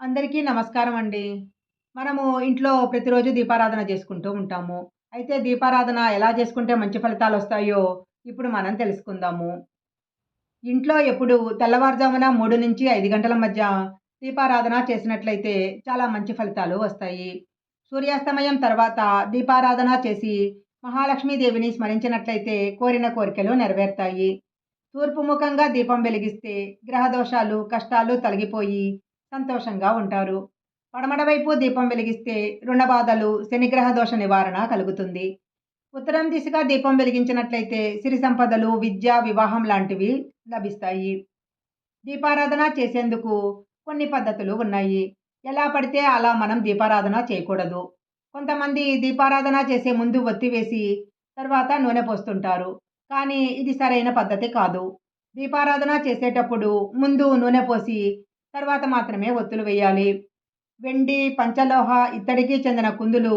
అందరికీ నమస్కారం అండి. మనము ఇంట్లో ప్రతిరోజు దీపారాధన చేసుకుంటూ ఉంటాము. అయితే దీపారాధన ఎలా చేసుకుంటే మంచి ఫలితాలు వస్తాయో ఇప్పుడు మనం తెలుసుకుందాము. ఇంట్లో ఎప్పుడు తెల్లవారుజామున 3-5 గంటల మధ్య దీపారాధన చేసినట్లయితే చాలా మంచి ఫలితాలు వస్తాయి. సూర్యాస్తమయం తర్వాత దీపారాధన చేసి మహాలక్ష్మీదేవిని స్మరించినట్లయితే కోరిన కోరికలు నెరవేరుతాయి. తూర్పు ముఖంగా దీపం వెలిగిస్తే గ్రహదోషాలు, కష్టాలు తొలగిపోయి సంతోషంగా ఉంటారు. పడమడవైపు దీపం వెలిగిస్తే రుణబాధలు, శనిగ్రహ దోష నివారణ కలుగుతుంది. ఉత్తరం దిశగా దీపం వెలిగించినట్లయితే సిరి సంపదలు, విద్య, వివాహం లాంటివి లభిస్తాయి. దీపారాధన చేసేందుకు కొన్ని పద్ధతులు ఉన్నాయి. ఎలా పడితే అలా మనం దీపారాధన చేయకూడదు. కొంతమంది దీపారాధన చేసే ముందు ఒత్తి వేసి తర్వాత నూనె పోస్తుంటారు. కానీ ఇది సరైన పద్ధతి కాదు. దీపారాధన చేసేటప్పుడు ముందు నూనె పోసి తర్వాత మాత్రమే ఒత్తులు వేయాలి. వెండి, పంచలోహ, ఇత్తడికి చెందిన కుందులు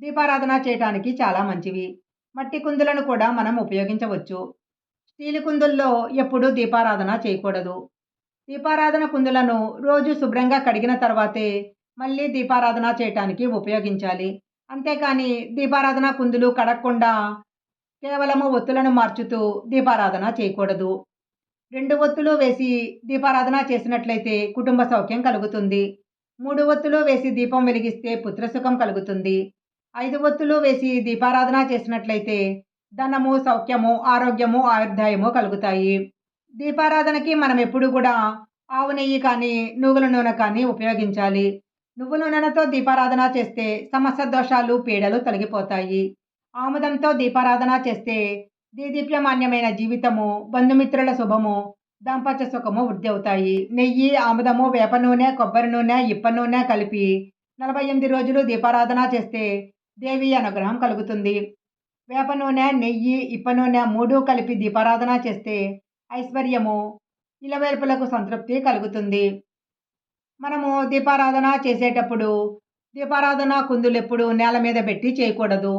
దీపారాధన చేయటానికి చాలా మంచివి. మట్టి కుందులను కూడా మనం ఉపయోగించవచ్చు. స్టీలు కుందుల్లో ఎప్పుడూ దీపారాధన చేయకూడదు. దీపారాధన కుందులను రోజు శుభ్రంగా కడిగిన తర్వాతే మళ్ళీ దీపారాధన చేయటానికి ఉపయోగించాలి. అంతేకానీ దీపారాధన కుందులు కడగకుండా కేవలము ఒత్తులను మార్చుతూ దీపారాధన చేయకూడదు. రెండు ఒత్తులు వేసి దీపారాధన చేసినట్లయితే కుటుంబ సౌఖ్యం కలుగుతుంది. మూడు ఒత్తులు వేసి దీపం వెలిగిస్తే పుత్రసుఖం కలుగుతుంది. ఐదు ఒత్తులు వేసి దీపారాధన చేసినట్లయితే ధనము, సౌఖ్యము, ఆరోగ్యము, ఆయుర్దాయము కలుగుతాయి. దీపారాధనకి మనం ఎప్పుడు కూడా ఆవు నెయ్యి కానీ, నువ్వుల నూనె కానీ ఉపయోగించాలి. నువ్వుల నూనెతో దీపారాధన చేస్తే సమస్య దోషాలు, పీడలు తొలగిపోతాయి. ఆముదంతో దీపారాధన చేస్తే దేదీప్యమాన్యమైన జీవితము, బంధుమిత్రుల శుభము, దాంపత్య సుఖము వృద్ధి అవుతాయి. నెయ్యి, ఆముదము, వేప నూనె, కొబ్బరి నూనె, ఇప్ప నూనె కలిపి 48 రోజులు దీపారాధన చేస్తే దేవి అనుగ్రహం కలుగుతుంది. వేప నూనె, నెయ్యి, ఇప్ప నూనె మూడు కలిపి దీపారాధన చేస్తే ఐశ్వర్యము, ఇలవేల్పులకు సంతృప్తి కలుగుతుంది. మనము దీపారాధన చేసేటప్పుడు దీపారాధన కుందులు ఎప్పుడు నేల మీద పెట్టి చేయకూడదు.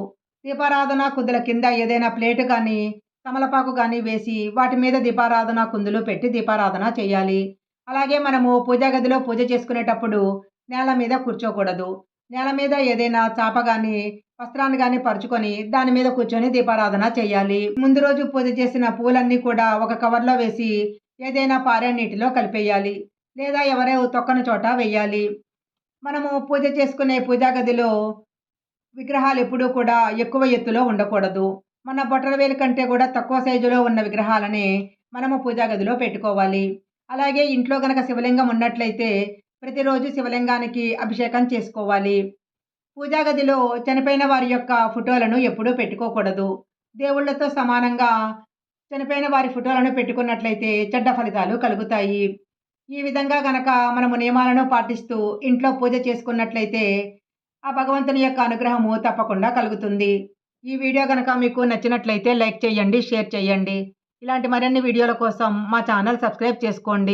దీపారాధన కుందుల కింద ఏదైనా ప్లేటు కానీ తమలపాకు కానీ వేసి వాటి మీద దీపారాధన కుందులు పెట్టి దీపారాధన చేయాలి. అలాగే మనము పూజా గదిలో పూజ చేసుకునేటప్పుడు నేల మీద కూర్చోకూడదు. నేల మీద ఏదైనా చాప కానీ వస్త్రాన్ని కానీ పరుచుకొని దాని మీద కూర్చొని దీపారాధన చేయాలి. ముందు రోజు పూజ చేసిన పూలన్నీ కూడా ఒక కవర్‌లో వేసి ఏదైనా పారే నీటిలో కలిపేయాలి. లేదా ఎవరో తొక్కని చోట వేయాలి మనము పూజ చేసుకునే పూజా గదిలో విగ్రహాలు ఎప్పుడూ కూడా ఎక్కువ ఎత్తులో ఉండకూడదు. మన బొటనవేలు కంటే కూడా తక్కువ సైజులో ఉన్న విగ్రహాలనే మనము పూజా గదిలో పెట్టుకోవాలి. అలాగే ఇంట్లో గనక శివలింగం ఉన్నట్లయితే ప్రతిరోజు శివలింగానికి అభిషేకం చేసుకోవాలి. పూజా గదిలో చనిపోయిన వారి యొక్క ఫోటోలను ఎప్పుడూ పెట్టుకోకూడదు. దేవుళ్ళతో సమానంగా చనిపోయిన వారి ఫోటోలను పెట్టుకున్నట్లయితే చెడ్డ ఫలితాలు కలుగుతాయి. ఈ విధంగా గనక మనము నియమాలను పాటిస్తూ ఇంట్లో పూజ చేసుకున్నట్లయితే ఆ భగవంతుని యొక్క అనుగ్రహము తప్పకుండా కలుగుతుంది. ఈ వీడియో కనుక మీకు నచ్చినట్లయితే లైక్ చేయండి, షేర్ చేయండి. ఇలాంటి మరిన్ని వీడియోల కోసం మా ఛానల్ సబ్స్క్రైబ్ చేసుకోండి.